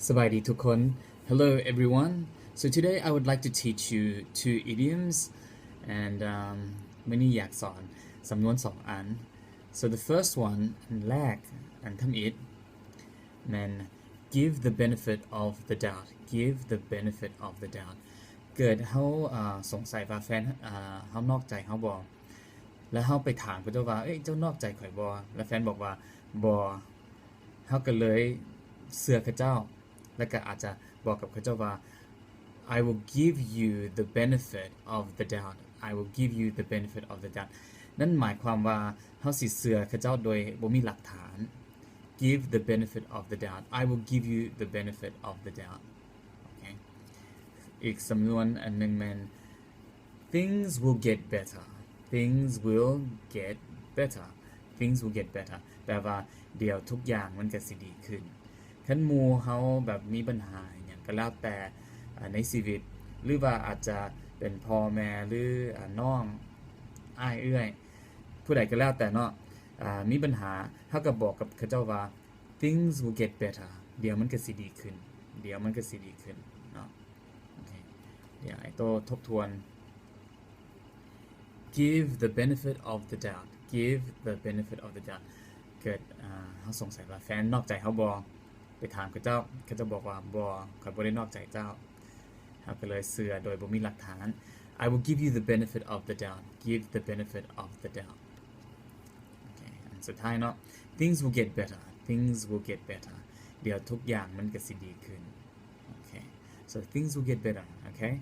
Sabaydi tukon. Hello everyone. So today I would like to teach you two idioms and um, many yak son สำนวนสองอัน so the first one อันแรกอันทำอิด man give the benefit of the doubt give the benefit of the doubt เกิดเขาอ่าสงสัยว่าแฟนอ่าเขานอกใจเขาบอแล้วเขาไปถามเขาเจ้าว่า เอ้ยเจ้านอกใจข่อยบอแล้วแฟนบอกว่าบอเขาก็เลยเสือเขาเจ้า แล้วก็อาจจะบอกกับเขาเจ้าว่า I will give you the benefit of the doubt I will give you the benefit of the doubt นั่นหมายความว่าเขาสิเสือเขาเจ้าโดยบ่มีหลักฐาน give the benefit of the doubt I will give you the benefit of the doubt อีกสำนวนอันหนึ่งมัน things will get better things will get better things will get better แปลว่าเดี๋ยวทุกอย่างมันจะสิดีขึ้น ขันมูเขาแบบมีปัญหาอย่างก็แล้วแต่ในชีวิต หรือว่าอาจจะเป็นพ่อแม่หรืออ่าน้องอ้ายเอื้อย ผู้ใดก็แล้วแต่เนาะอ่ามีปัญหาเขาก็บอกกับเขาเจ้าว่า things will get better เดี๋ยวมันก็สิดีขึ้น เดี๋ยวมันก็สิดีขึ้นเนาะเดี๋ยวไอ้โตทบทวน give the benefit of the doubt give the benefit of the doubt เกิดอ่าเขาสงสัยว่าแฟนนอกใจเขาบอก ไปถามเขาเจ้าเขาจะบอกว่าบอข่อยบ่ได้นอกใจเจ้าเขาก็เลยเสือโดยบ่มีหลักฐาน I will give you the benefit of the doubt give the benefit of the doubt สุดท้ายเนาะ things will get better things will get better เดี๋ยวทุกอย่างมันก็สิดีขึ้น okay so things will get better okay